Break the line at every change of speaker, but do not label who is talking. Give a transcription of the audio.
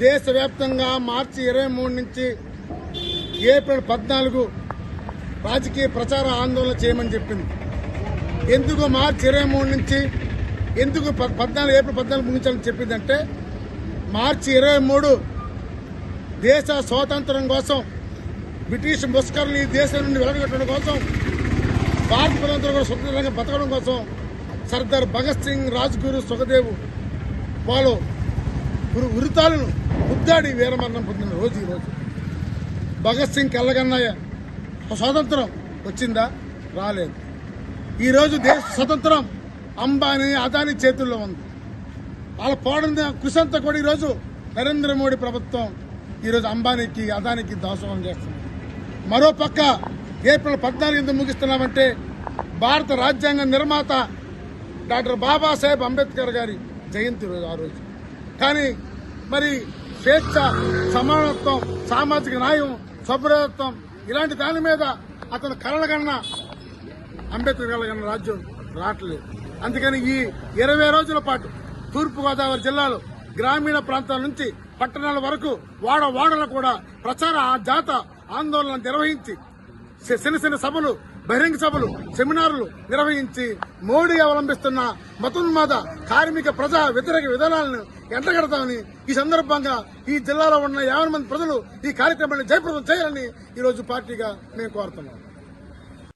దేశవ్యాప్తంగా మార్చి ఇరవై మూడు నుంచి ఏప్రిల్ పద్నాలుగు రాజకీయ ప్రచార ఆందోళన చేయమని చెప్పింది. ఎందుకు మార్చి ఇరవై మూడు నుంచి ఎందుకు పద్నాలుగు ఏప్రిల్ పద్నాలుగు ముగించాలని చెప్పిందంటే మార్చి ఇరవై మూడు దేశ స్వాతంత్రం కోసం బ్రిటిష్ ముస్కర్ని ఈ దేశం నుండి వెలగొట్టడం కోసం భారత ప్రజలందరూ కూడా స్వతంత్రంగా బతకడం కోసం సర్దార్ భగత్ సింగ్ రాజ్గురు సుఖదేవ్ వాళ్ళు ఉరితాలను ముద్దాడి వీరమరణం పొందిన రోజు ఈరోజు భగత్ సింగ్ కళ్ళగన్నయ్య స్వాతంత్రం వచ్చిందా? రాలేదు. ఈరోజు దేశ స్వతంత్రం అంబానీ అదాని చేతుల్లో ఉంది. వాళ్ళ పోడిన కృషి అంతా కూడా ఈరోజు నరేంద్ర మోడీ ప్రభుత్వం ఈరోజు అంబానీకి అదానికి దాసోహం చేస్తుంది. మరోపక్క ఏప్రిల్ పద్నాలుగు ఎందుకు ముగిస్తున్నామంటే భారత రాజ్యాంగ నిర్మాత డాక్టర్ బాబాసాహెబ్ అంబేద్కర్ గారి జయంతి రోజు ఆ రోజు. కానీ మరి స్వేచ్ఛ సమానత్వం సామాజిక న్యాయం సభ్యత్వం ఇలాంటి దాని మీద అతను కలగన్న అంబేద్కర్ కలగన్న రాజ్యం రావట్లేదు. అందుకని ఈ ఇరవై రోజుల పాటు తూర్పుగోదావరి జిల్లాలో గ్రామీణ ప్రాంతాల నుంచి పట్టణాల వరకు వాడ వాడలు కూడా ప్రచార ఆ జాత ఆందోళన నిర్వహించి చిన్న చిన్న సభలు బహిరంగ సభలు సెమినార్లు నిర్వహించి మోడీ అవలంబిస్తున్న మతోన్మాద కార్మిక ప్రజా వ్యతిరేక విధానాలను ఎంటగడతామని ఈ సందర్భంగా ఈ జిల్లాలో ఉన్న యాభై మంది ప్రజలు ఈ కార్యక్రమాన్ని జయప్రదం చేయాలని ఈరోజు పార్టీగా మేము కోరుతున్నాం.